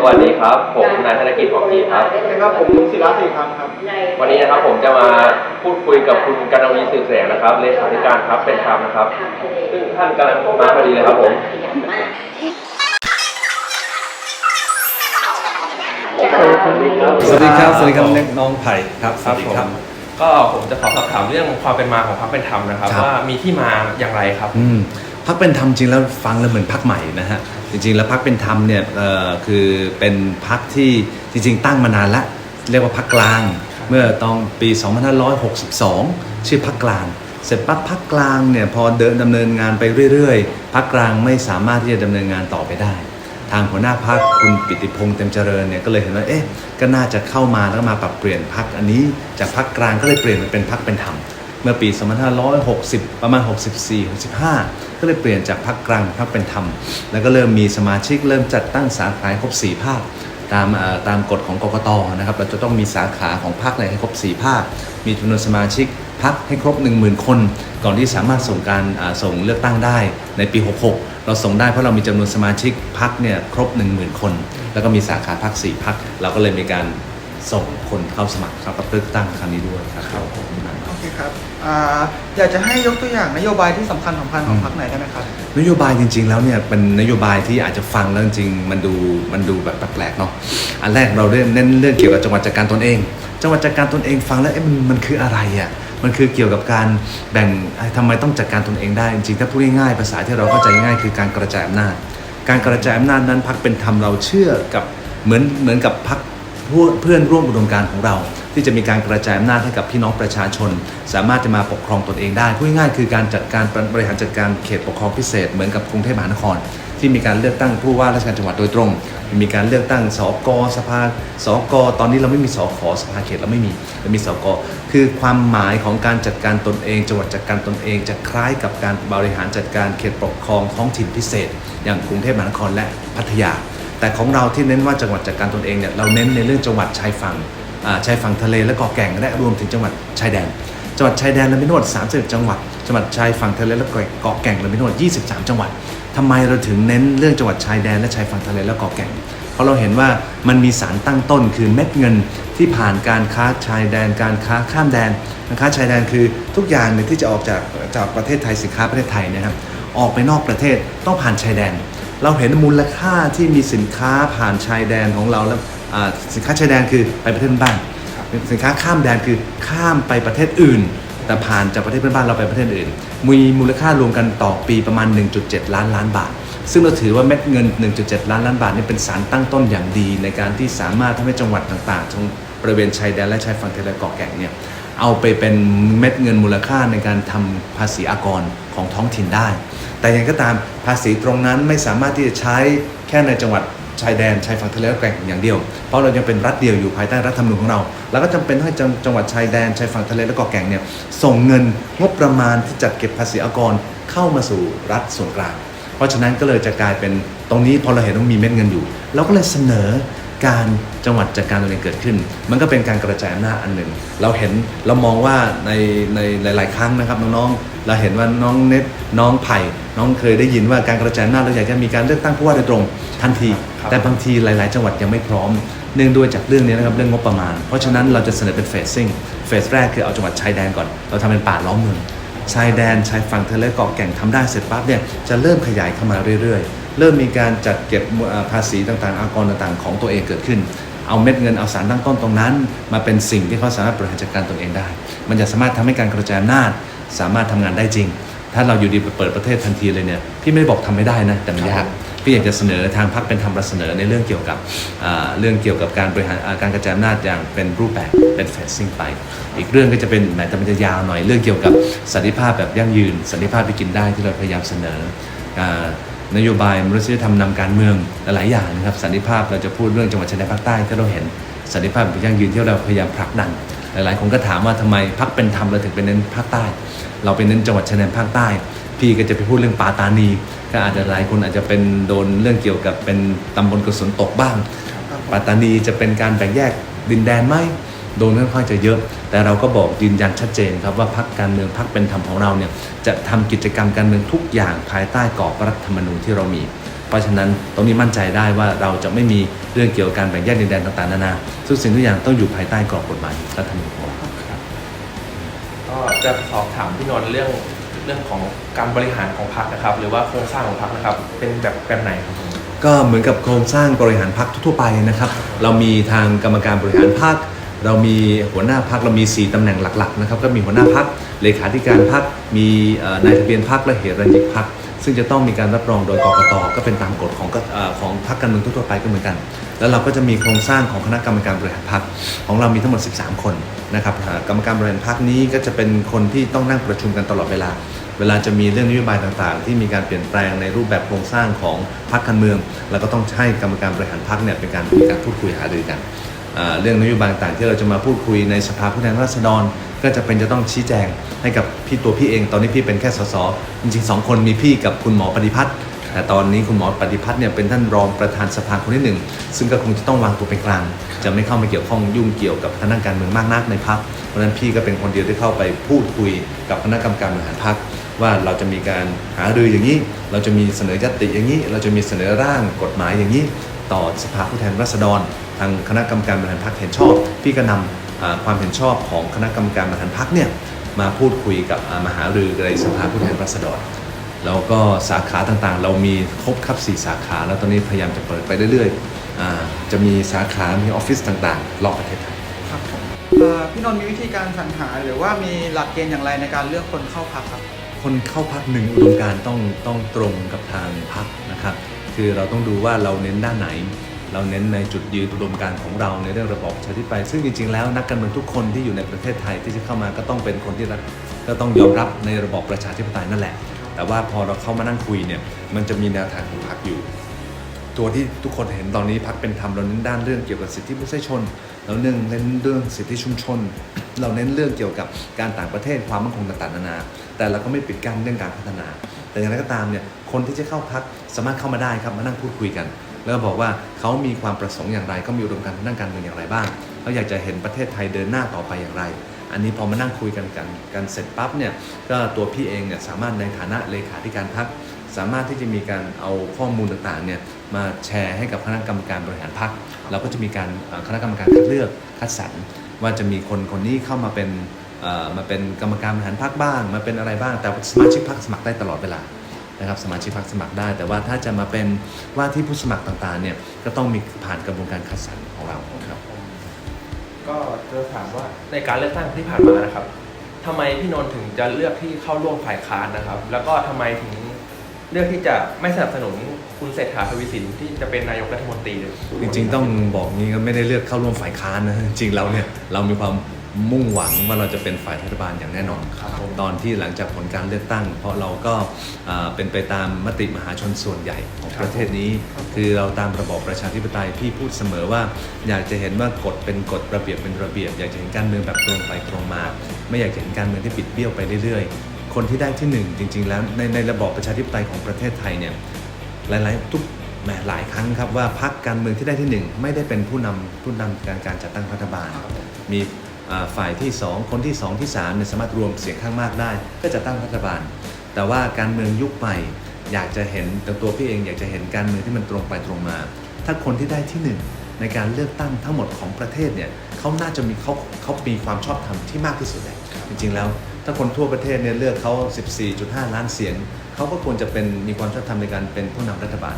สวัสดีครับ ผมนายธนกิจของดีครับ นะครับผมศิลาสีคำครับ วันนี้นะครับผมจะมาพูดคุยกับคุณกนวีสืบแสงนะครับเลขาธิการครับเป็นธรรมนะครับ ซึ่งท่านกำลังมาพอดีเลยครับผมสวัสดีครับ สวัสดีครับน้องไผ่ครับ สวัสดีครับ ก็ผมจะขอสอบถามเรื่องความเป็นมาของพรรคเป็นธรรมนะครับครับ ว่ามีที่มาอย่างไรครับอืมพักเป็นธรรมจริงแล้วฟังแล้วเหมือนพักใหม่นะฮะ จริง ๆ แล้วพักเป็นธรรมเนี่ยเอ่อคือเป็นพักที่จริง ๆ ตั้งมานานละเรียกว่าพักกลาง เมื่อตอนปี 2562 ชื่อพักกลาง เสร็จปั๊บพักกลางเนี่ยพอเดินดำเนินงานไปเรื่อยๆพักกลางไม่สามารถที่จะดำเนินงานต่อไปได้ ทางหัวหน้าพักคุณปิติพงษ์เต็มเจริญเนี่ยก็เลยเห็นว่าเอ๊ะก็น่าจะเข้ามาแล้วมาปรับเปลี่ยนพักอันนี้จากพักกลางก็เลยเปลี่ยนมาเป็นพักเป็นธรรม เมื่อปี 2560 ประมาณ 64 65 ก็เลยเปลี่ยนจากพักกลางพักเป็นธรรม แล้วก็เริ่มมีสมาชิกเริ่มจัดตั้งสาขาให้ครบ 4 ภาคตามตามกฎของกกตนะครับ เราจะต้องมีสาขาของพรรคเนี่ยให้ครบ 4 ภาค มีจำนวนสมาชิกพรรคให้ครบ 10,000 คน ก่อนที่สามารถส่งการส่งเลือกตั้งได้ในปี 66 เราส่งได้เพราะเรามีจำนวนสมาชิกพรรคเนี่ยครบ 10,000 คน แล้วก็มีสาขาพรรค4พรรคเราก็เลยมีการส่งคนเข้าสมัครเข้ารับเลือกตั้งครั้งนี้ด้วยครับ อเคครับอ่าอยากจะให้ยกตัวอย่างนโยบายที่สำคัญสำคัญของพรรคไหนได้ไหมครับ นโยบายจริง ๆ แล้วเนี่ยเป็นนโยบายที่อาจจะฟังแล้วจริงๆมันดูมันดูแบบแปลกๆเนาะอันแรกเราเน้นเน้นเรื่องเกี่ยวกับจังหวัดจัดการตนเอง จังหวัดจัดการตนเองฟังแล้วเอ๊ะมันมันคืออะไรอะมันคือเกี่ยวกับการแบ่งเอ้ยทำไมต้องจัดการตนเองได้จริงๆถ้าพูดง่ายๆภาษาที่เราเข้าใจง่ายๆคือการกระจายอำนาจ การกระจายอำนาจนั้นพักเป็นธรรมเราเชื่อกับเหมือนเหมือนกับพักเพื่อนร่วมอุดมการณ์ของเรา ที่จะมีการกระจายอำนาจให้กับพี่น้องประชาชน สามารถจะมาปกครองตนเองได้พูดง่ายคือการจัดการบริหารจัดการเขตปกครองพิเศษเหมือนกับกรุงเทพมหานคร ที่มีการเลือกตั้งผู้ว่าราชการจังหวัดโดยตรง มีการเลือกตั้งสกสภาสกตอนนี้เราไม่มีสขสภาเขตเราไม่มีเรามีสกคือความหมายของการจัดการตนเอง จังหวัดจัดการตนเอง จะคล้ายกับการบริหารจัดการเขตปกครองท้องถิ่นพิเศษ อย่างกรุงเทพมหานครและพัทยาแต่ของเราที่เน้นว่าจังหวัดจัดการตนเองเนี่ยเราเน้นในเรื่องจังหวัดชายฝั่ง ชายฝั่งทะเลและเกาะแก่งและรวมถึงจังหวัดชายแดน จังหวัดชายแดนเรามีทั้งหมด31จังหวัด จังหวัดชายฝั่งทะเลและเกาะแก่งเรามีทั้งหมด 23 จังหวัดทำไมเราถึงเน้นเรื่องจังหวัดชายแดนและชายฝั่งทะเลและเกาะแก่ง เพราะเราเห็นว่ามันมีสารตั้งต้นคือเม็ดเงินที่ผ่านการค้าชายแดน การค้าข้ามแดนการค้าชายแดนคือทุกอย่างเนี่ยที่จะออกจากจากประเทศไทยสินค้าประเทศไทยนะครับออกไปนอกประเทศต้องผ่านชายแดน เราเห็นมูลค่าที่มีสินค้าผ่านชายแดนของเราแล้ว สินค้าชายแดนคือไปประเทศเพื่อนบ้าน สินค้าข้ามแดนคือข้ามไปประเทศอื่น แต่ผ่านจากประเทศเพื่อนบ้านเราไปประเทศอื่น มีมูลค่ารวมกันต่อปีประมาณ 1.7 ล้านล้านบาท ซึ่งเราถือว่าเม็ดเงิน 1.7 ล้านล้านบาทนี่เป็นสารตั้งต้นอย่างดี ในการที่สามารถทำให้จังหวัดต่างๆตรงบริเวณชายแดนและชายฝั่งทะเลเกาะแก่งเนี่ยเอาไปเป็นเม็ดเงินมูลค่าในการทำภาษีอากรของท้องถิ่นได้ แต่อย่างก็ตามภาษีตรงนั้นไม่สามารถที่จะใช้แค่ในจังหวัด ชายแดนชายฝั่งทะเลและแก่งอย่างเดียว เพราะเรายังเป็นรัฐเดียวอยู่ภายใต้รัฐธรรมนูญของเรา แล้วก็จำเป็นต้องให้จังจังหวัดชายแดนชายฝั่งทะเลและเกาะแก่งเนี่ยส่งเงินงบประมาณที่จัดเก็บภาษีอากรเข้ามาสู่รัฐส่วนกลาง เพราะฉะนั้นก็เลยจะกลายเป็นตรงนี้พอเราเห็นว่ามีเม็ดเงินอยู่เราก็เลยเสนอการจังหวัดจัดการตัวเองเกิดขึ้น มันก็เป็นการกระจายอำนาจอันหนึ่ง เราเห็นเรามองว่าในในหลาย ๆ ครั้งนะครับน้อง ๆ เราเห็นว่าน้องเน็ตน้องไผ่น้องเคยได้ยินว่าการกระจายอำนาจเราอยากจะมีการเลือกตั้งผู้ว่าโดยตรงทันทีครับแต่บางทีหลาย ๆ จังหวัดยังไม่พร้อม เนื่องด้วยจากเรื่องนี้นะครับเรื่องงบประมาณ เพราะฉะนั้นเราจะเสนอเป็นเฟสซิ่งเฟสแรกคือเอาจังหวัดชายแดนก่อน เราทำเป็นป่าล้อมเมืองชายแดนชายฝั่งทะเลเกาะแก่งทำได้เสร็จปั๊บเนี่ยจะเริ่มขยายเข้ามาเรื่อย ๆ เริ่มมีการจัดเก็บเอ่อภาษีต่าง ๆ อากรต่าง ๆ ของตัวเองเกิดขึ้นเอาเม็ดเงินเอาสารตั้งต้นตรงนั้น มาเป็นสิ่งที่เขาสามารถบริหารจัดการตนเองได้ มันจะสามารถทำให้การกระจายอำนาจ สามารถทำงานได้จริง ถ้าเราอยู่ดีไปเปิดประเทศทันทีเลยเนี่ยพี่ไม่ได้บอกทำไม่ได้นะแต่มันยากพี่อยากจะเสนอทางพรรคเป็นธรรมเราเสนอในเรื่องเกี่ยวกับอ่าเรื่องเกี่ยวกับการบริหารอ่าการกระจายอำนาจอย่างเป็นรูปแบบเป็นเฟสซิ่งไป อีกเรื่องก็จะเป็นแหมแต่มันจะยาวหน่อยเรื่องเกี่ยวกับสันติภาพแบบยั่งยืน สันติภาพที่กินได้ที่เราพยายามเสนออ่านโยบายมนุษยธรรมนำการเมืองหลายๆอย่างนะครับสันติภาพเราจะพูดเรื่องจังหวัดชายแดนภาคใต้ที่เราเห็นสันติภาพแบบยั่งยืนที่เราพยายามผลักดันห ลายๆ คนก็ถามว่าทำไมพรรคเป็นธรรมเราถึงเป็นเน้นภาคใต้ เราเป็นเน้นจังหวัดชายแดนภาคใต้ พี่ก็จะไปพูดเรื่องปาตานี ก็อาจจะหลายคนอาจจะเป็นโดนเรื่องเกี่ยวกับเป็นตำบลกระสุนตกบ้างปัตานีจะเป็นการแบ่งแยกดินแดนไหมโดนค่อนข้างจะเยอะ แต่เราก็บอกยืนยันชัดเจนครับว่าพรรคการเมืองพรรคเป็นธรรมของเราเนี่ยจะทำกิจกรรมการเมืองทุกอย่างภายใต้กรอบรัฐธรรมนูญที่เรามี เพราะฉะนั้นตรงนี้มั่นใจได้ว่าเราจะไม่มีเรื่องเกี่ยวกับการแบ่งแยกดินแดนต่างๆนานาทุกสิ่งทุกอย่างต้องอยู่ภายใต้กรอบกฎหมายรัฐธรรมนูญของเราครับก็จะสอบถามพี่นนท์เรื่องเรื่องของการบริหารของพรรคนะครับ หรือว่าโครงสร้างของพรรคนะครับ เป็นแบบแบบไหนครับผมก็เหมือนกับโครงสร้างบริหารพรรคทั่วๆไปนะครับ เรามีทางกรรมการบริหารพรรคเรามีหัวหน้าพรรคเรามี 4ตำแหน่งหลักๆนะครับก็มีหัวหน้าพรรคเลขาธิการพรรคมีเอ่อนายทะเบียนพรรคและเหรัญญิกพรรค ซึ่งจะต้องมีการรับรองโดยกกตก็เป็นตามกฎของของพรรคการเมืองทั่วไปก็เหมือนกัน แล้วเราก็จะมีโครงสร้างของคณะกรรมการบริหารพรรคของเรามีทั้งหมด 13 คนนะครับกรรมการบริหารพรรคนี้ก็จะเป็นคนที่ต้องนั่งประชุมกันตลอดเวลา เวลาจะมีเรื่องนโยบายต่างๆ ที่มีการเปลี่ยนแปลงในรูปแบบโครงสร้างของพรรคการเมือง เราก็ต้องให้กรรมการบริหารพรรคเนี่ยเป็นการมีการพูดคุยหารือกันเรื่องนโยบายต่างๆที่เราจะมาพูดคุยในสภาผู้แทนราษฎร ก็จะเป็นจะต้องชี้แจงให้กับพี่ตัวพี่เอง ตอนนี้พี่เป็นแค่สสจริงๆสองคนมีพี่กับคุณหมอปฏิพัฒน์แต่ตอนนี้คุณหมอปฏิพัฒน์เนี่ยเป็นท่านรองประธานสภาคนที่หนึ่งซึ่งก็คงจะต้องวางตัวเป็นกลาง จะไม่เข้ามาเกี่ยวข้องยุ่งเกี่ยวกับทางด้านการเมืองมากนักในพรรคเพราะฉะนั้นพี่ก็เป็นคนเดียวที่เข้าไปพูดคุยกับคณะกรรมการบริหารพรรคว่าเราจะมีการหารืออย่างนี้ เราจะมีเสนอยติอย่างนี้ เราจะมีเสนอร่างกฎหมายอย่างนี้ ต่อสภาผู้แทนราษฎร ทางคณะกรรมการบริหารพรรคเห็นชอบ พี่ก็นำอ่า ความเห็นชอบของคณะกรรมการบริหารพรรคเนี่ยมาพูดคุยกับอ่ามาหารือในสภาผู้แทนราษฎรแล้วก็สาขาต่างๆ เรามีครบครับ 4 สาขา แล้วตอนนี้พยายามจะเปิดไปเรื่อยๆอ่าจะมีสาขา มีออฟฟิศต่างๆ รอบประเทศไทยครับผมเอ่อพี่นนท์มีวิธีการสรรหาหรือว่ามีหลักเกณฑ์อย่างไรในการเลือกคนเข้าพักครับ คนเข้าพักหนึ่งอุดมการณ์ต้องต้องตรงกับทางพักนะครับ คือเราต้องดูว่าเราเน้นด้านไหน เราเน้นในจุดยืนอุดมการของเราในเรื่องระบอบประชาธิปไตยซึ่งจริงๆแล้วนักการเมืองทุกคนที่อยู่ในประเทศไทยที่จะเข้ามาก็ต้องเป็นคนที่รักก็ต้องยอมรับในระบอบประชาธิปไตยนั่นแหละ แต่ว่าพอเราเข้ามานั่งคุยเนี่ยมันจะมีแนวทางของพรรคอยู่ ตัวที่ทุกคนเห็นตอนนี้พักเป็นธรรมเราเน้นด้านเรื่องเกี่ยวกับสิทธิมนุษยชนเราเน้นเน้นเรื่องสิทธิชุมชน เราเน้นเรื่องเกี่ยวกับการต่างประเทศความมั่นคงต่างๆนานา แต่เราก็ไม่ปิดกั้นเรื่องการพัฒนา แต่อย่างไรก็ตามเนี่ยคนที่จะเข้าพักสามารถเข้ามาได้ครับมานั่งพูดคุยกัน แล้วก็บอกว่าเขามีความประสงค์อย่างไรเขามีอุดมการณ์ทางด้านการเมืองอย่างไรบ้างเขาอยากจะเห็นประเทศไทยเดินหน้าต่อไปอย่างไร อันนี้พอมานั่งคุยกันกันกันเสร็จปั๊บเนี่ยก็ตัวพี่เองเนี่ยสามารถในฐานะเลขาธิการพักสามารถที่จะมีการเอาข้อมูลต่างๆเนี่ยมาแชร์ให้กับคณะกรรมการบริหารพรรคเราก็จะมีการคณะกรรมการคัดเลือกคัดสรรว่าจะมีคนคนนี้เข้ามาเป็นมาเป็นกรรมการบริหารพรรคบ้างมาเป็นอะไรบ้างแต่สมาชิกพรรคสมัครได้ตลอดเวลา นะครับสมาชิกพรรคสมัครได้ แต่ว่าถ้าจะมาเป็นว่าที่ผู้สมัครต่างๆเนี่ยก็ต้องมีผ่านกระบวนการคัดสรรของเราครับก็จะถามว่าในการเลือกตั้งที่ผ่านมานะครับทำไมพี่นนท์ถึงจะเลือกที่เข้าร่วมฝ่ายค้านนะครับ แล้วก็ทำไมถึงเลือกที่จะไม่สนับสนุนคุณเศรษฐาทวีสินที่จะเป็นนายกรัฐมนตรีเลยจริง ๆ ต้องบอกงี้ก็ไม่ได้เลือกเข้าร่วมฝ่ายค้านนะจริงๆเราเนี่ยเรามีความ มุ่งหวังว่าเราจะเป็นฝ่ายรัฐบาลอย่างแน่นอนครับผมตอนที่หลังจากผลการเลือกตั้ง เพราะเราก็อ่าเป็นไปตามมติมหาชนส่วนใหญ่ของประเทศนี้ คือเราตามระบอบประชาธิปไตยพี่พูดเสมอว่า อยากจะเห็นว่ากฎเป็นกฎระเบียบเป็นระเบียบ อยากจะเห็นการเมืองแบบตรงไปตรงมา ไม่อยากจะเห็นการเมืองที่ปิดเบี้ยวไปเรื่อยๆ คนที่ได้ที่หนึ่งจริง ๆ แล้วในในระบอบประชาธิปไตยของประเทศไทยเนี่ยหลายๆทุกแหมหลายครั้งครับว่าพรรคการเมืองที่ได้ที่หนึ่งไม่ได้เป็นผู้นำผู้นำการการจัดตั้งรัฐบาล มีอ่า ฝ่ายที่ 2 คนที่ 2 ที่ 3เนี่ยสามารถรวมเสียงข้างมากได้ ก็จะตั้งรัฐบาล แต่ว่าการเมืองยุคใหม่อยากจะเห็นแต่ตัวพี่เองอยากจะเห็นการเมืองที่มันตรงไปตรงมา ถ้าคนที่ได้ที่หนึ่งในการเลือกตั้งทั้งหมดของประเทศเนี่ยเขาน่าจะมีเขาเขามีความชอบธรรมที่มากที่สุดเลยจริงๆแล้ว ถ้าคนทั่วประเทศเนี่ยเลือกเขา 14.5 ล้านเสียงเขาก็ควรจะเป็นมีความชอบธรรมในการเป็นผู้นำรัฐบาล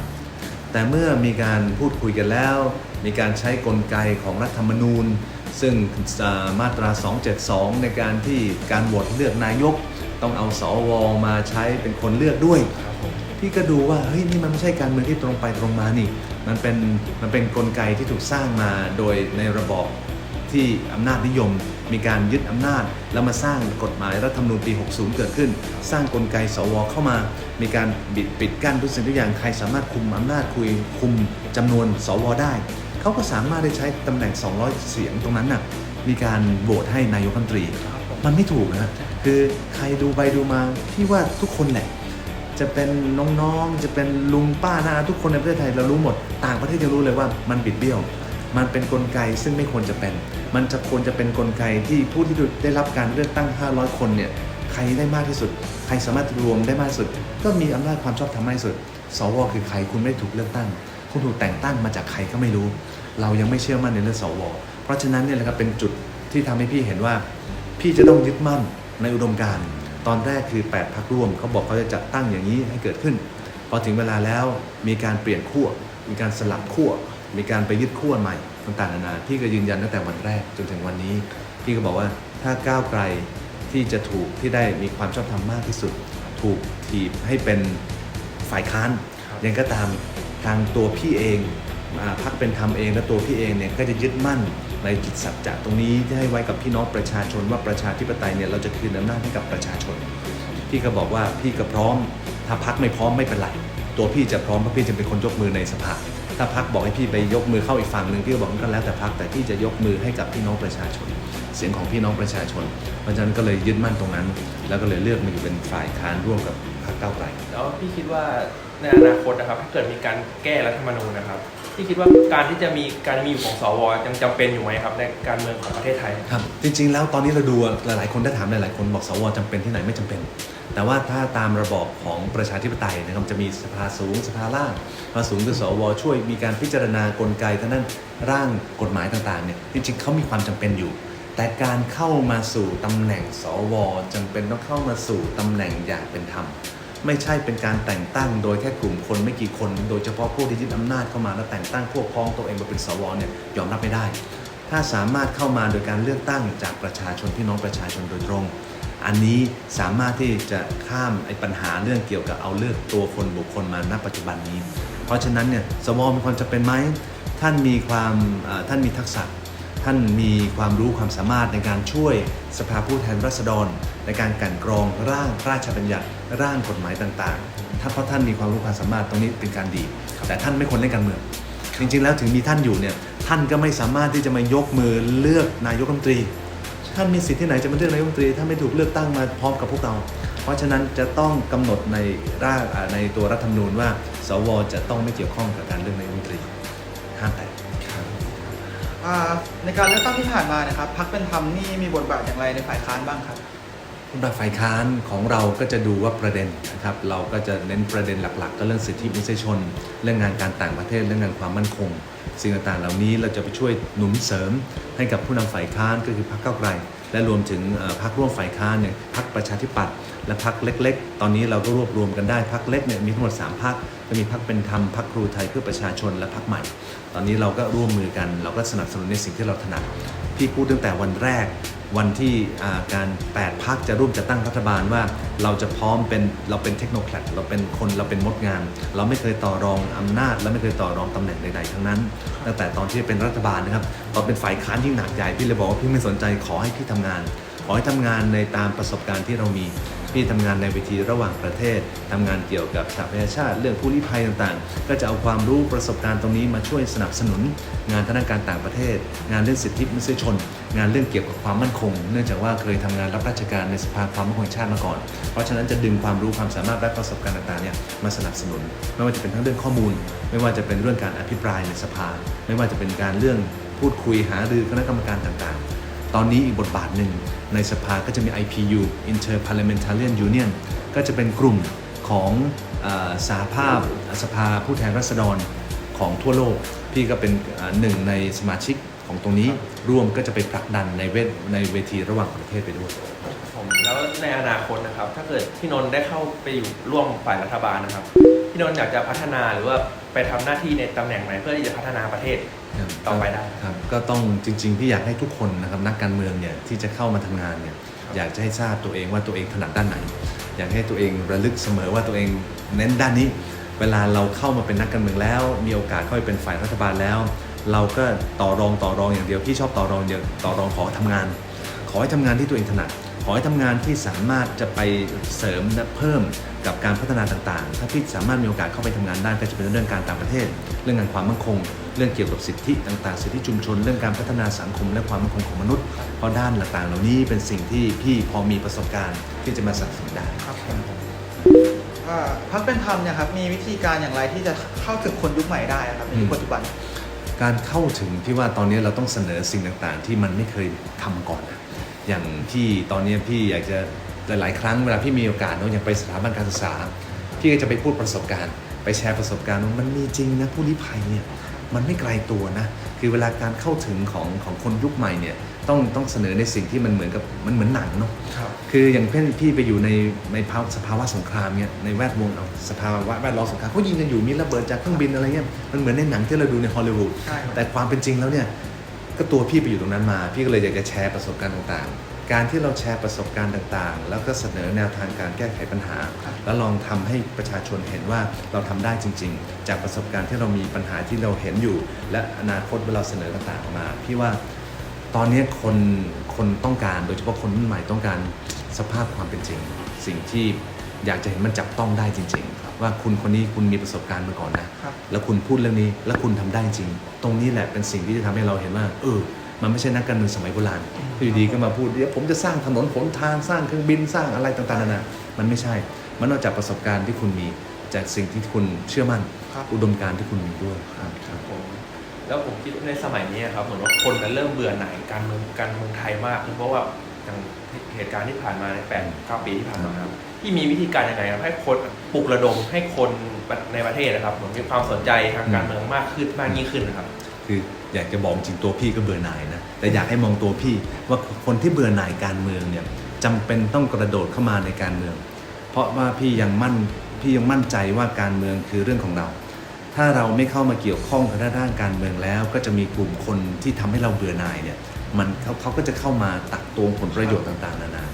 แต่เมื่อมีการพูดคุยกันแล้ว มีการใช้กลไกของรัฐธรรมนูญ ซึ่งอ่ามาตรา 272 ในการที่การโหวตเลือกนายก ต้องเอาสวมาใช้เป็นคนเลือกด้วยครับผมพี่ก็ดูว่าเฮ้ยนี่มันไม่ใช่การเมืองที่ตรงไปตรงมานี่ มันเป็นมันเป็นกลไกที่ถูกสร้างมาโดยในระบอบที่อำนาจนิยม มีการยึดอำนาจ แล้วมาสร้างกฎหมายรัฐธรรมนูญปี 60 เกิดขึ้น สร้างกลไกสวเข้ามา มีการบิดปิดกั้นทุกสิ่งทุกอย่างใครสามารถคุมอำนาจคุยคุมจำนวนสวได้ เขาก็สามารถได้ใช้ตำแหน่ง 200 เสียงตรงนั้นน่ะมีการโหวตให้นายกรัฐมนตรี มันไม่ถูกนะคือใครดูไปดูมาพี่ว่าทุกคนแหละ จะเป็นน้องๆ จะเป็นลุงป้านาอาทุกคนในประเทศไทยเรารู้หมด ต่างประเทศยังรู้เลยว่ามันบิดเบี้ยว มันเป็นกลไกซึ่งไม่ควรจะเป็น มันจะควรจะเป็นกลไกที่ผู้ที่ได้รับการเลือกตั้ง 500 คนเนี่ยใครได้มากที่สุด ใครสามารถรวมได้มากที่สุด ก็มีอำนาจความชอบธรรมมากที่สุด สวคือใครคุณไม่ถูกเลือกตั้ง คุณถูกแต่งตั้งมาจากใครก็ไม่รู้ เรายังไม่เชื่อมั่นในเรื่องสวเพราะฉะนั้นเนี่ยแหละครับเป็นจุดที่ทำให้พี่เห็นว่า พี่จะต้องยึดมั่นในอุดมการณ์ตอนแรกคือ 8พักร่วมเขาบอกเขาจะจัดตั้งอย่างนี้ให้เกิดขึ้นพอถึงเวลาแล้วมีการเปลี่ยนขั้วมีการสลับขั้วมีการไปยึดขั้วใหม่ต่างๆนานาพี่ก็ยืนยันตั้งแต่วันแรกจนถึงวันนี้ พี่ก็บอกว่าถ้าก้าวไกลที่จะถูกที่ได้มีความชอบธรรมมากที่สุด ถูกถีบให้เป็นฝ่ายค้านครับยังก็ตาม ทางตัวพี่เองพักเป็นธรรมเองและตัวพี่เองเนี่ยก็จะยึดมั่นในจิตสัจจะตรงนี้ที่ให้ไว้กับพี่น้องประชาชนว่าประชาธิปไตยเนี่ยเราจะคืนอำนาจให้กับประชาชน พี่ก็บอกว่าพี่ก็พร้อม ถ้าพักไม่พร้อมไม่เป็นไรตัวพี่จะพร้อมเพราะพี่จะเป็นคนยกมือในสภาถ้าพักบอกให้พี่ไปยกมือเข้าอีกฝั่งหนึ่งพี่ก็บอกก็แล้วแต่พักแต่พี่จะยกมือให้กับพี่น้องประชาชน เสียงของพี่น้องประชาชน เพราะฉะนั้นก็เลยยึดมั่นตรงนั้น แล้วก็เลยเลือกมาอยู่เป็นฝ่ายค้านร่วมกับพรรคก้าวไกลแล้วพี่คิดว่า ในอนาคตนะครับถ้าเกิดมีการแก้รัฐธรรมนูญนะครับพี่คิดว่าการที่จะมีการมีอยู่ของสวยังจำเป็นอยู่ไหมครับ ในการเมืองของประเทศไทย ครับจริงๆ แล้วตอนนี้เราดูหลายๆ คนได้ถามหลายๆ คนบอกสวจำเป็นที่ไหนไม่จำเป็น แต่ว่าถ้าตามระบอบของประชาธิปไตยนะครับจะมีสภาสูงสภาล่างสภาสูงคือสวช่วยมีการพิจารณากลไกทั้งนั้นร่างกฎหมายต่างๆเนี่ยจริงๆเขามีความจำเป็นอยู่ แต่การเข้ามาสู่ตำแหน่งสวจำเป็นต้องเข้ามาสู่ตำแหน่งอย่างเป็นธรรม ไม่ใช่เป็นการแต่งตั้งโดยแค่กลุ่มคนไม่กี่คน โดยเฉพาะพวกที่ยึดอำนาจเข้ามาแล้วแต่งตั้งพวกพ้องตัวเองมาเป็นสวเนี่ยยอมรับไม่ได้ ถ้าสามารถเข้ามาโดยการเลือกตั้งจากประชาชนพี่น้องประชาชนโดยตรง อันนี้สามารถที่จะข้ามไอ้ปัญหาเรื่องเกี่ยวกับเอาเลือกตัวคนบุคคลมาณปัจจุบันนี้ เพราะฉะนั้นเนี่ยสวมีความจำเป็นไหมท่านมีความท่านมีทักษะ ท่านมีความรู้ความสามารถในการช่วยสภาผู้แทนราษฎร ในการกลันกรองร่างราชบัญญัติร่างกฎหมายต่างๆ ถ้าเพราะท่านมีความรู้ความสามารถตรงนี้เป็นการดี แต่ท่านไม่ควรเล่นการเมืองจริงๆแล้วถึงมีท่านอยู่เนี่ยท่านก็ไม่สามารถที่จะมายกมือเลือกนายกรัฐมนตรี ท่านมีสิทธิ์ที่ไหนจะมาเลือกนายกรัฐมนตรีถ้าไม่ถูกเลือกตั้งมาพร้อมกับพวกเรา เพราะฉะนั้นจะต้องกำหนดในร่างอ่าในตัวรัฐธรรมนูญว่า สวจะต้องไม่เกี่ยวข้องกับการเลือกนายกรัฐมนตรีห้ามแตะอ่า ในการเลือกตั้งที่ผ่านมานะครับพักเป็นธรรมนี่มีบทบาทอย่างไรในฝ่ายค้านบ้างครับสำหรับฝ่ายค้านของเราก็จะดูว่าประเด็นนะครับเราก็จะเน้นประเด็นหลักๆ ก็เรื่องสิทธิมนุษยชน เรื่องงานการต่างประเทศเรื่องงานความมั่นคง สิ่งต่างๆ เหล่านี้เราจะไปช่วยหนุนเสริมให้กับผู้นำฝ่ายค้านก็คือพรรคก้าวไกล และรวมถึงพรรคร่วมฝ่ายค้านเนี่ยพรรคประชาธิปัตย์และพรรคเล็ก ๆ ตอนนี้เราก็รวบรวมกันได้พรรคเล็กเนี่ยมีทั้งหมด3พรรค ก็มีพรรคเป็นธรรมพรรคครูไทยเพื่อประชาชนและพรรคใหม่ ตอนนี้เราก็ร่วมมือกัน เราก็สนับสนุนในสิ่งที่เราถนัดพี่พูดตั้งแต่วันแรกวันที่อ่าการ 8พักจะร่วมจะตั้งรัฐบาลว่าเราจะพร้อมเป็นเราเป็นเทคโนแครดเราเป็นคนเราเป็นมดงาน เราไม่เคยต่อรองอำนาจ และไม่เคยต่อรองตำแหน่งใดๆทั้งนั้นตั้งแต่ตอนที่เป็นรัฐบาลนะครับตอนเป็นฝ่ายค้านยิ่งหนักใหญ่พี่เลยบอกว่าพี่ไม่สนใจขอให้พี่ทำงาน อให้ทำงานในตามประสบการณ์ที่เรามี พี่ทำงานในเวทีระหว่างประเทศทำงานเกี่ยวกับสหประชาชาติ เรื่องผู้ลี้ภัยต่างๆ ก็จะเอาความรู้ประสบการณ์ตรงนี้มาช่วยสนับสนุน งานทางด้าการต่างประเทศ งานเรื่องสิทธิมนุษยชน งานเรื่องเกี่ยวกับความมั่นคง เนื่องจากว่าเคยทำงานรับราชการในสภาความมั่นคงแห่งชาติมาก่อน เพราะฉะนั้นจะดึงความรู้ความสามารถและประสบการณ์ต่างๆเนี่ยมาสนับสนุน ไม่ว่าจะเป็นทั้งเรื่องข้อมูล ไม่ว่าจะเป็นเรื่องการอภิปรายในสภา ไม่ว่าจะเป็นการเรื่องพูดคุยหารือคณะกรรมการต่างๆ ตอนนี้อีกบทบาทหนึ่งในสภาก็จะมี IPU Inter Parliamentarian Union ก็จะเป็นกลุ่มของอสหภาพสภาผู้แทนราษฎรของทั่วโลก พี่ก็เป็นหนึ่งในสมาชิกของตรงนี้ร่วมก็จะไปผลักดันในเวทในเวทีระหว่างประเทศไปด้วยผมแล้วในอนาคตนะครับ ถ้าเกิดพี่นนท์ได้เข้าไปอยู่ร่วมฝ่ายรัฐบาลนะครับ พี่นนท์อยากจะพัฒนาหรือว่า ไปทำหน้าที่ในตำแหน่งไหนเพื่อที่จะพัฒนาประเทศต่อไปได้ครับก็ต้องจริงๆพี่อยากให้ทุกคนนะครับนักการเมืองเนี่ยที่จะเข้ามาทำงานเนี่ยอยากจะให้ทราบตัวเองว่าตัวเองถนัดด้านไหน อยากให้ตัวเองระลึกเสมอว่าตัวเองเน้นด้านนี้ เวลาเราเข้ามาเป็นนักการเมืองแล้ว มีโอกาสเข้าไปเป็นฝ่ายรัฐบาลแล้ว เราก็ต่อรองต่อรองอย่างเดียวพี่ชอบต่อรองอย่างเดียวต่อรองขอทำงาน ขอให้ทำงานที่ตัวเองถนัด ขอให้ทำงานที่สามารถจะไปเสริมและเพิ่ม กับการพัฒนาต่างๆ ถ้าพี่สามารถมีโอกาสเข้าไปทำงานได้ก็จะเป็นเรื่องการต่างประเทศ เรื่องงานความมั่นคง เรื่องเกี่ยวกับสิทธิต่างๆ สิทธิชุมชน เรื่องการพัฒนาสังคม และความมั่นคงของมนุษย์ เพราะด้านต่างๆ เหล่านี้เป็นสิ่งที่พี่พอมีประสบการณ์ที่จะมาสนับสนุนได้ครับผมอ่าพักเป็นธรรมเนี่ยครับมีวิธีการอย่างไรที่จะเข้าถึงคนยุคใหม่ได้ครับในยุคปัจจุบัน การเข้าถึงพี่ว่าตอนนี้เราต้องเสนอสิ่งต่างๆ ที่มันไม่เคยทำมาก่อนนะอย่างพี่ตอนนี้พี่อยากจะ หลาย ๆ ครั้งเวลาพี่มีโอกาสเนอะอย่างไปสถาบันการศึกษา พี่ก็จะไปพูดประสบการณ์ ไปแชร์ประสบการณ์ว่ามันมีจริงนะผู้ลี้ภัยเนี่ยมันไม่ไกลตัวนะ คือเวลาการเข้าถึงของของคนยุคใหม่เนี่ยต้องต้องเสนอในสิ่งที่มันเหมือนกับมันเหมือนหนังเนาะครับคืออย่างเพื่อนพี่ไปอยู่ในในภาวะสภาวะสงครามเนี่ยในแวดวงเอาสภาวะแวดล้อมสงครามเขายิงกันอยู่มีระเบิดจากเครื่องบินอะไรเงี้ยมันเหมือนในหนังที่เราดูในฮอลลีวูดใช่ครับแต่ความเป็นจริงแล้วเนี่ยก็ตัวพี่ไปอยู่ตรงนั้นมา พี่ก็เลยอยากจะแชร์ประสบการณ์ต่างๆ การที่เราแชร์ประสบการณ์ต่างๆ แล้วก็เสนอแนวทางการแก้ไขปัญหา แล้วลองทำให้ประชาชนเห็นว่าเราทำได้จริง ๆ จากประสบการณ์ที่เรามีปัญหาที่เราเห็นอยู่ และอนาคตเวลาเราเสนอต่างๆออกมาพี่ว่าตอนนี้คนคนต้องการโดยเฉพาะคนรุ่นใหม่ต้องการสภาพความเป็นจริง สิ่งที่อยากจะเห็นมันจับต้องได้จริง ๆ ว่าคุณคนนี้คุณมีประสบการณ์มาก่อนนะครับแล้วคุณพูดเรื่องนี้แล้วคุณทำได้จริง ตรงนี้แหละเป็นสิ่งที่จะทำให้เราเห็นว่าเออ มันไม่ใช่นักการเมืองสมัยโบราณที่อยู่ดีก็มาพูดเดี๋ยวผมจะสร้างถนนหนทางสร้างเครื่องบินสร้างอะไรต่างๆนานามันไม่ใช่ มันนอกจากประสบการณ์ที่คุณมีจากสิ่งที่คุณเชื่อมั่นครับอุดมการณ์ที่คุณมีด้วยครับครับผมแล้วผมคิดว่าในสมัยนี้ครับเหมือนว่าคนนั้นเริ่มเบื่อหน่ายการเมืองการเมืองไทยมากขึ้นเพราะว่าอย่างเหตุการณ์ที่ผ่านมาในแปดเก้าปีที่ผ่านมาครับที่มีวิธีการยังไงครับให้คนปลุกระดมให้คนในประเทศนะครับเหมือนมีความสนใจทางการเมืองมากขึ้นมากยิ่งขึ้นนะครับ คืออยากจะบอกจริงตัวพี่ก็เบื่อหน่ายนะแต่อยากให้มองตัวพี่ว่าคนที่เบื่อหน่ายการเมืองเนี่ยจำเป็นต้องกระโดดเข้ามาในการเมือง เพราะว่าพี่ยังมั่นพี่ยังมั่นใจว่าการเมืองคือเรื่องของเรา ถ้าเราไม่เข้ามาเกี่ยวข้องกับด้านการเมืองแล้ว ก็จะมีกลุ่มคนที่ทำให้เราเบื่อหน่ายเนี่ยมันเขาเขาก็จะเข้ามาตักตวงผลประโยชน์ต่างๆนานา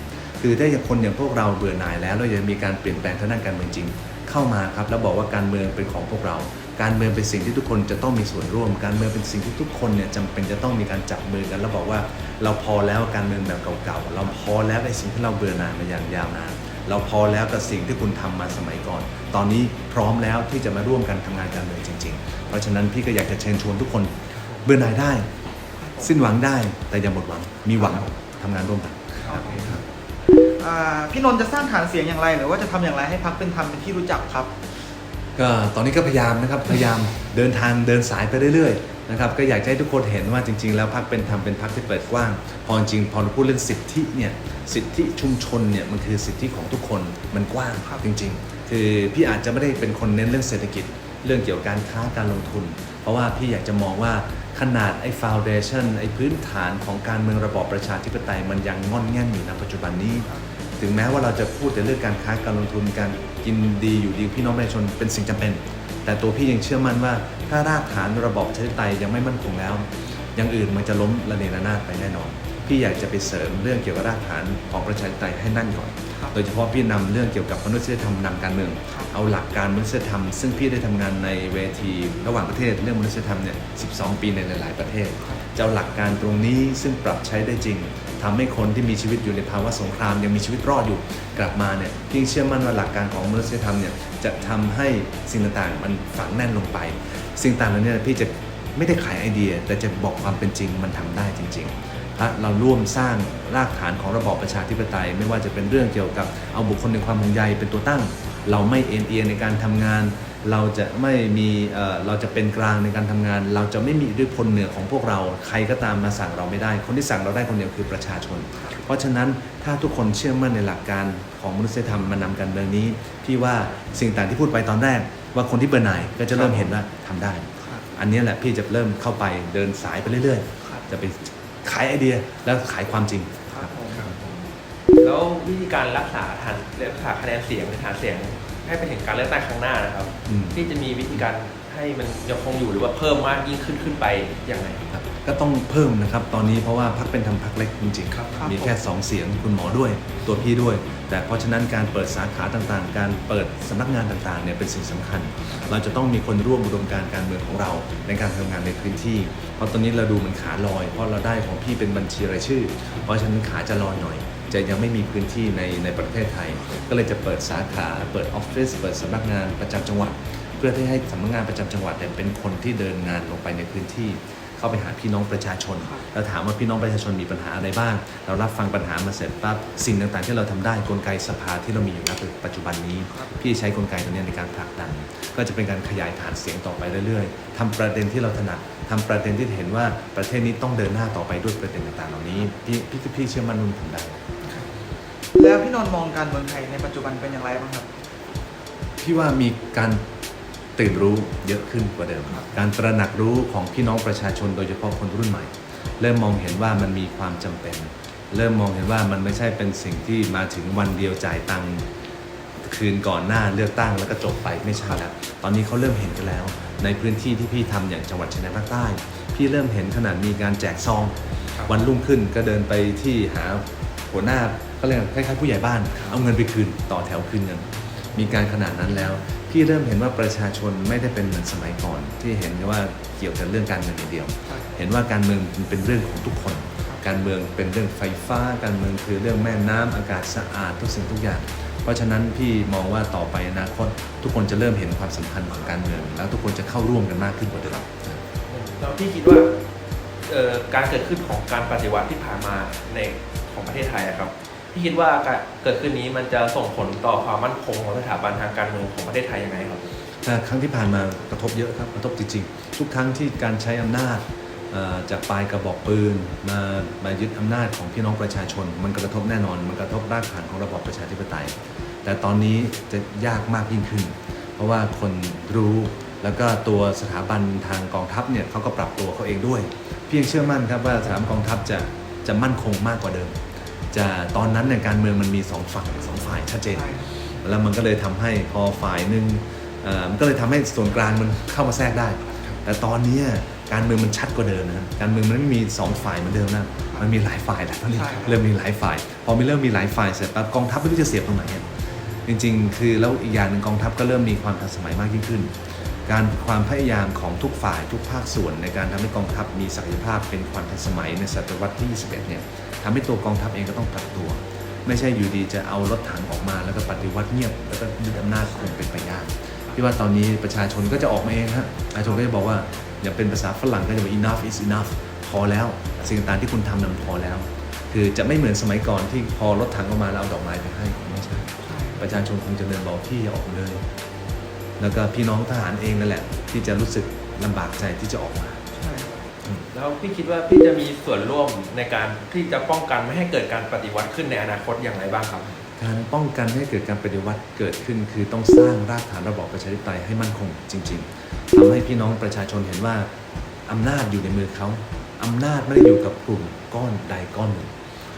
คือถ้าอย่างคนอย่างพวกเราเบื่อหน่ายแล้วเราจะมีการเปลี่ยนแปลงทางด้านการเมืองจริง เข้ามาครับแล้วบอกว่าการเมืองเป็นของพวกเรา การเมืองเป็นสิ่งที่ทุกคนจะต้องมีส่วนร่วม การเมืองเป็นสิ่งที่ทุกคนเนี่ยจำเป็นจะต้องมีการจับมือกัน แล้วบอกว่าเราพอแล้วการเมืองแบบเก่าๆเราพอแล้วในสิ่งที่เราเบื่อหน่ายมาอย่างยาวนานเราพอแล้วกับสิ่งที่คุณทำมาสมัยก่อน ตอนนี้พร้อมแล้วที่จะมาร่วมกันทำงานการเมืองจริง ๆ เพราะฉะนั้นพี่ก็อยากจะเชิญชวนทุกคนเบื่อหน่ายได้ สิ้นหวังได้แต่อย่าหมดหวังมีหวังทำงานร่วมกันครับพี่นนท์จะสร้างฐานเสียงอย่างไร หรือว่าจะทำอย่างไรให้พักเป็นธรรมเป็นที่รู้จักครับ ก็ตอนนี้ก็พยายามนะครับพยายามเดินทางเดินสายไปเรื่อยๆนะครับก็อยากให้ทุกคนเห็นว่าจริง ๆ แล้วพักเป็นธรรมเป็นพักที่เปิดกว้าง พอจริงพอเราพูดเรื่องสิทธิเนี่ยสิทธิชุมชนเนี่ยมันคือสิทธิของทุกคนมันกว้างครับจริง ๆ คือพี่อาจจะไม่ได้เป็นคนเน้นเรื่องเศรษฐกิจ เรื่องเกี่ยวกับการค้าการลงทุน เพราะว่าพี่อยากจะมองว่าขนาดไอ้ฟาวเดชันไอ้พื้นฐานของการเมืองระบอบประชาธิปไตยมันยังงอนแง่นอยู่ในปัจจุบันนี้ ถึงแม้ว่าเราจะพูดแต่เรื่องการค้าการลงทุนการกินดีอยู่ดีพี่น้องประชาชนเป็นสิ่งจำเป็น แต่ตัวพี่ยังเชื่อมั่นว่า ถ้ารากฐานระบอบประชาธิปไตยยังไม่มั่นคงแล้วอย่างอื่นมันจะล้มระเนระนาดไปแน่นอน พี่อยากจะไปเสริมเรื่องเกี่ยวกับรากฐานของประชาธิปไตยให้นั่นก่อนครับโดยเฉพาะพี่นำเรื่องเกี่ยวกับมนุษยธรรมนำการเมืองครับเอาหลักการมนุษยธรรม ซึ่งพี่ได้ทำงานในเวทีระหว่างประเทศเรื่องมนุษยธรรมเนี่ย 12 ปีในหลาย ๆ ประเทศ จะเอาหลักการตรงนี้ซึ่งปรับใช้ได้จริง ทำให้คนที่มีชีวิตอยู่ในภาวะสงครามยังมีชีวิตรอดอยู่กลับมาเนี่ยพี่งเชื่อมั่นว่าหลักการของมนุษยธรรมเนี่ยจะทำให้สิ่งต่างๆ มันฝังแน่นลงไป สิ่งต่างๆเหล่านี้พี่จะไม่ได้ขายไอเดีย แต่จะบอกความเป็นจริงมันทำได้จริงๆถ้าเราร่วมสร้างรากฐานของระบอบประชาธิปไตย ไม่ว่าจะเป็นเรื่องเกี่ยวกับเอาบุคคลในความห่วงใยเป็นตัวตั้ง เราไม่เอ็นเอียงในการทำงาน เราจะไม่มีเอ่อเราจะเป็นกลางในการทำงาน เราจะไม่มีอิทธิพลเหนือของพวกเราใครก็ตามมาสั่งเราไม่ได้ คนที่สั่งเราได้คนเดียวคือประชาชน เพราะฉะนั้นถ้าทุกคนเชื่อมั่นในหลักการของมนุษยธรรมมานำกันเมืองนี้พี่ว่าสิ่งต่างที่พูดไปตอนแรก ว่าคนที่เบื่อหน่ายก็จะเริ่มเห็นว่าทำได้ครับอันนี้แหละพี่จะเริ่มเข้าไปเดินสายไปเรื่อยครับๆจะไปขายไอเดียแล้วขายความจริงครับผมแล้ววิธีการรักษาฐานรักษาคะแนนเสียงหรือฐานเสียง ให้ไปถึงการเลือกตั้งครั้งหน้านะครับ อืม ที่จะมีวิธีการให้มันยังคงอยู่หรือว่าเพิ่มมากยิ่งขึ้นขึ้นไปอย่างไร ครับก็ต้องเพิ่มนะครับตอนนี้เพราะว่าพักเป็นทำพักเล็กจริงครับๆมีแค่ 2 เสียงคุณหมอด้วย ตัวพี่ด้วย แต่เพราะฉะนั้นการเปิดสาขาต่างๆ การเปิดสำนักงานต่างๆเนี่ยเป็นสิ่งสำคัญ เราจะต้องมีคนร่วมอุดมการณ์การเมืองของเรา ในการทำงานในพื้นที่ เพราะตอนนี้เราดูเหมันขาลอย เพราะเราได้ของพี่เป็นบัญชีรายชื่อ เพราะฉะนั้นขาจะลอยหน่อย จะยังไม่มีพื้นที่ในในประเทศไทย ก็เลยจะเปิดสาขา เปิดออฟฟิศเปิดสำนักงานประจำจังหวัด เพื่อที่ให้สำนักงานประจำจังหวัดเนี่ยเป็นคนที่เดินงานลงไปในพื้นที่ เข้าไปหาพี่น้องประชาชนแล้วถามว่าพี่น้องประชาชนมีปัญหาอะไรบ้าง เรารับฟังปัญหามาเสร็จปั๊บสิ่งต่างๆ ที่เราทำได้กลไกสภาที่เรามีอยู่ณปัจจุบันนี้ พี่ใช้กลไกตัวนี้ในการผลักดันก็จะเป็นการขยายฐานเสียงต่อไปเรื่อยๆทำประเด็นที่เราถนัดทำประเด็นที่เห็นว่าประเทศนี้ต้องเดินหน้าต่อไปด้วยประเด็นต่างๆ เหล่านี้ พี่พี่พี่เชื่อมั่นนุ่นทำได้ แล้วพี่นนท์มองการเมืองไทยในปัจจุบันเป็นอย่างไรบ้างครับ พี่ว่ามีการตื่นรู้เยอะขึ้นกว่าเดิม การตระหนักรู้ของพี่น้องประชาชนโดยเฉพาะคนรุ่นใหม่ เริ่มมองเห็นว่ามันมีความจำเป็น เริ่มมองเห็นว่ามันไม่ใช่เป็นสิ่งที่มาถึงวันเดียวจ่ายตังค์คืนก่อนหน้าเลือกตั้งแล้วก็จบไปไม่ใช่แล้ว ตอนนี้เขาเริ่มเห็นกันแล้ว ในพื้นที่ที่พี่ทำอย่างจังหวัดชายแดนภาคใต้ พี่เริ่มเห็นขนาดมีการแจกซองครับวันรุ่งขึ้นก็เดินไปที่หาหัวหน้าก็ เรียกคล้ายๆผู้ใหญ่บ้าน เอาเงินไปคืนต่อแถวคืนเงินมีการขนาดนั้นแล้ว พี่เริ่มเห็นว่าประชาชนไม่ได้เป็นเหมือนสมัยก่อน ที่เห็นว่าเกี่ยวกับเรื่องการเมืองอย่างเดียวครับเห็นว่าการเมืองมันเป็นเรื่องของทุกคน การเมืองเป็นเรื่องไฟฟ้า การเมืองคือเรื่องแม่น้ำอากาศสะอาดทุกสิ่งทุกอย่าง เพราะฉะนั้นพี่มองว่าต่อไปอนาคตทุกคนจะเริ่มเห็นความสำคัญของการเมือง แล้วทุกคนจะเข้าร่วมกันมากขึ้นกว่าเดิมแล้วพี่คิดว่าเอ่อการเกิดขึ้นของการปฏิวัติที่ผ่านมาในของประเทศไทยอะครับ พี่คิดว่าการเกิดขึ้นนี้มันจะส่งผลต่อความมั่นคงของสถาบันทางการเมืองของประเทศไทยยังไงครับ ครั้งที่ผ่านมากระทบเยอะครับกระทบจริงๆ ทุกครั้งที่การใช้อำนาจจากปลายกระบอกปืนมามายึดอำนาจของพี่น้องประชาชน มันกระทบแน่นอน มันกระทบรากฐานของระบอบประชาธิปไตย แต่ตอนนี้จะยากมากยิ่งขึ้น เพราะว่าคนรู้แล้วก็ตัวสถาบันทางกองทัพเนี่ยเขาก็ปรับตัวเขาเองด้วย เพียงเชื่อมั่นครับว่าสถาบันกองทัพจะจะมั่นคงมากกว่าเดิม จะตอนนั้นในยการเมืองมันมีสองฝั่งสองฝ่ายชัดเจนใช่แล้วมันก็เลยทำให้พอฝ่ายหนึ่งเอ่อมันก็เลยทำให้ส่วนกลางมันเข้ามาแทรกได้ แต่ตอนเนี้ยการเมืองมันชัดกว่าเดิมนะครับการเมืองมันไม่มีสองฝ่ายเหมือนเดิมนะ มันมีหลายฝ่ายแล้วตอนนี้ใช่ครับเริ่มมีหลายฝ่าย พอมีเริ่มมีหลายฝ่ายเสร็จปั๊บกองทัพไม่รู้จะเสียบตรงไหนอะจริง ๆ คือแล้วอีกอย่างหนึ่งกองทัพก็เริ่มมีความทันสมัยมากยิ่งขึ้น การความพยายามของทุกฝ่ายทุกภาคส่วน ในการทำให้กองทัพมีศักยภาพเป็นความทันสมัยในศตวรรษที่ 21 เนี่ย ทำให้ตัวกองทัพเองก็ต้องปรับตัว ไม่ใช่อยู่ดีจะเอารถถังออกมาแล้วก็ปฏิวัติเงียบ แล้วก็ยึดอำนาจคงเป็นไปยากพี่ว่าตอนนี้ประชาชนก็จะออกมาเองฮะประชาชนก็จะบอกว่าอย่าเป็นภาษาฝรั่งก็จะบอก enough is enough พอแล้ว สิ่งต่างๆที่คุณทำนั้นพอแล้ว คือจะไม่เหมือนสมัยก่อนที่พอรถถังออกมาแล้วเอาดอกไม้ไปให้ไม่ใช่ประชาชนคงจะเดินบอกพี่อย่าออกเลย แล้วก็พี่น้องทหารเองนั่นแหละ ที่จะรู้สึกลำบากใจที่จะออกมา แล้วพี่คิดว่าพี่จะมีส่วนร่วมในการที่จะป้องกันไม่ให้เกิดการปฏิวัติขึ้นในอนาคตอย่างไรบ้างครับ การป้องกันไม่ให้เกิดการปฏิวัติเกิดขึ้น คือต้องสร้างรากฐานระบอบประชาธิปไตยให้มั่นคงจริง ๆทำให้พี่น้องประชาชนเห็นว่าอำนาจอยู่ในมือเขาอำนาจไม่ได้อยู่กับกลุ่มก้อนใดก้อนหนึ่ง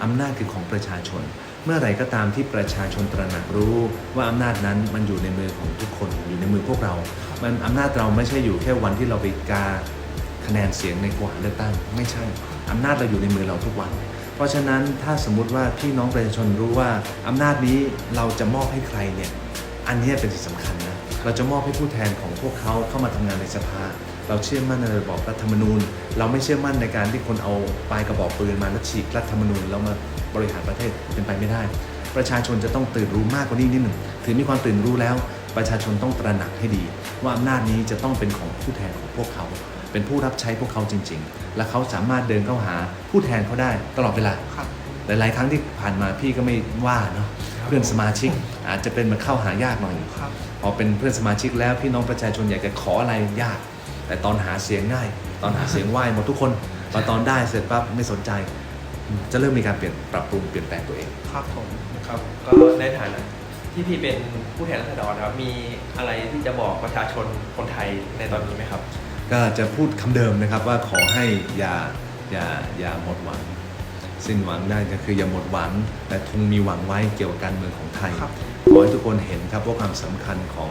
อำนาจคือของประชาชน เมื่อไหร่ก็ตามที่ประชาชนตระหนักรู้ว่าอำนาจนั้นมันอยู่ในมือของทุกคนอยู่ในมือพวกเรา มันอำนาจเราไม่ใช่อยู่แค่วันที่เราไปกา คะแนนเสียงในกว่าเลือกตั้งไม่ใช่อำนาจเราอยู่ในมือเราทุกวัน เพราะฉะนั้นถ้าสมมุติว่าพี่น้องประชาชนรู้ว่าอำนาจนี้เราจะมอบให้ใครเนี่ยอันนี้เป็นสิ่งสำคัญนะเราจะมอบให้ผู้แทนของพวกเขาเข้ามาทำงานในสภา เราเชื่อมั่นในระบอบรัฐธรรมนูญ เราไม่เชื่อมั่นในการที่คนเอาปลายกระบอกปืนมาแล้วฉีกรัฐธรรมนูญแล้วมาบริหารประเทศเป็นไปไม่ได้ ประชาชนจะต้องตื่นรู้มากกว่านี้นิดหนึ่งถึงมีความตื่นรู้แล้ว ประชาชนต้องตระหนักให้ดี ว่าอำนาจนี้จะต้องเป็นของผู้แทนของพวกเขา เป็นผู้รับใช้พวกเขาจริง ๆ และเขาสามารถเดินเข้าหาผู้แทนเขาได้ตลอดเวลา ครับ หลาย ๆ ครั้งที่ผ่านมาพี่ก็ไม่ว่าเนาะเพื่อนสมาชิกอาจจะเป็นมาเข้าหายากหน่อย ครับ พอเป็นเพื่อนสมาชิกแล้วพี่น้องประชาชนอยากจะขออะไรยาก แต่ตอนหาเสียงง่าย ตอนหาเสียงไหวหมดทุกคนพอตอนได้เสร็จปั๊บไม่สนใจ จะเริ่มมีการเปลี่ยนปรับปรุงเปลี่ยนแปลงตัวเอง ครับผม ครับก็ในฐานะที่พี่เป็นผู้แทนราษฎรนะครับมีอะไรที่จะบอกประชาชนคนไทยในตอนนี้ไหมครับ ก็จะพูดคำเดิมนะครับว่าขอให้อย่าอย่าอย่าหมดหวัง สิ้นหวังได้ก็คืออย่าหมดหวัง แต่คงมีหวังไว้เกี่ยวกับการเมืองของไทยครับขอให้ทุกคนเห็นครับว่าความสำคัญของ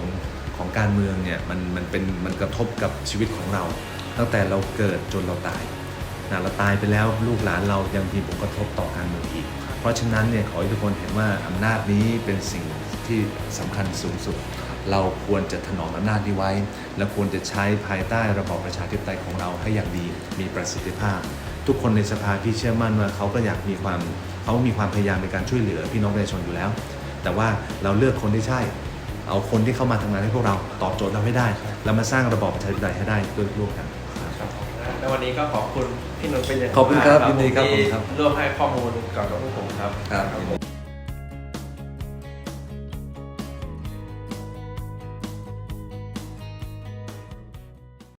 ของการเมืองเนี่ยมันมันเป็นมันกระทบกับชีวิตของเรา ตั้งแต่เราเกิดจนเราตายนะเราตายไปแล้วลูกหลานเรายังมีผลกระทบต่อการเมืองอีก เพราะฉะนั้นเนี่ยขอให้ทุกคนเห็นว่าอำนาจนี้เป็นสิ่งที่สำคัญสูงสุด เราควรจะถนอมอำนาจนี้ไว้ และควรจะใช้ภายใต้ระบอบประชาธิปไตยของเราให้อย่างดีมีประสิทธิภาพ ทุกคนในสภาพี่เชื่อมั่นว่าเขาก็อยากมีความเขามีความพยายามในการช่วยเหลือพี่น้องประชาชนอยู่แล้ว แต่ว่าเราเลือกคนที่ใช่ เอาคนที่เข้ามาทำงานให้พวกเราตอบโจทย์เราให้ได้ แล้วมาสร้างระบอบประชาธิปไตยให้ได้ด้วยร่วมกันครับแล้ววันนี้ก็ขอบคุณพี่นนท์เป็นอย่างขอบคุณครับมากยินดีครับที่ผมครับร่วมให้ข้อมูลกับพวกผมครับครับผม